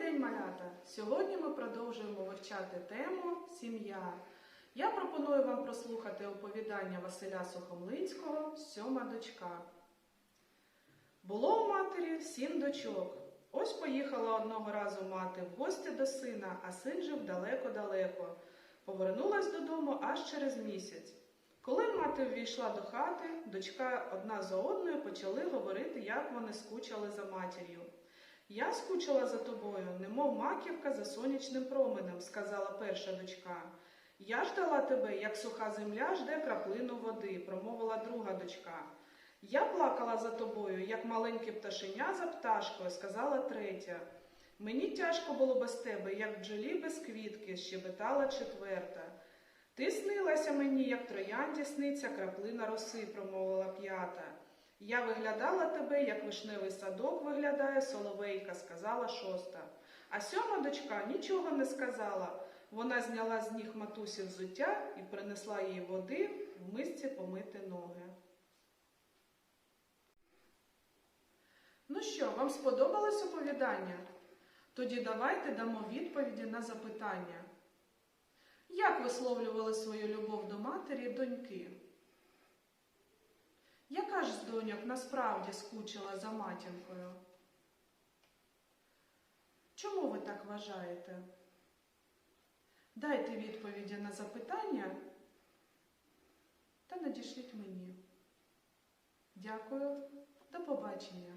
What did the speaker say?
день, малята! Сьогодні ми продовжуємо вивчати тему сім'я. Я пропоную вам прослухати оповідання Василя Сухомлинського Сьома дочка. Було у матері сім дочок. Ось поїхала одного разу мати в гості до сина, а син жив далеко-далеко. Повернулась додому аж через місяць. Коли мати ввійшла до хати, дочка одна за одною почали говорити, як вони скучали за матір'ю. Я скучила за тобою, немов маківка за сонячним променем, сказала перша дочка. Я ждала тебе, як суха земля жде краплину води, промовила друга дочка. Я плакала за тобою, як маленьке пташеня за пташкою, сказала третя. Мені тяжко було без тебе, як бджолі без квітки, щебетала четверта. Ти снилася мені, як троянді сниться краплина роси, промовила п'ята. Я виглядала тебе, як вишневий садок виглядає соловейка, сказала шоста. А сьома дочка нічого не сказала. Вона зняла з ніг матусі взуття і принесла їй води в мисці помити ноги. Ну що, вам сподобалось оповідання? Тоді давайте дамо відповіді на запитання. Як висловлювали свою любов до матері доньки? Яка з доньок насправді скучила за матінкою? Чому ви так вважаєте? Дайте відповіді на запитання та надішліть мені. Дякую, до побачення.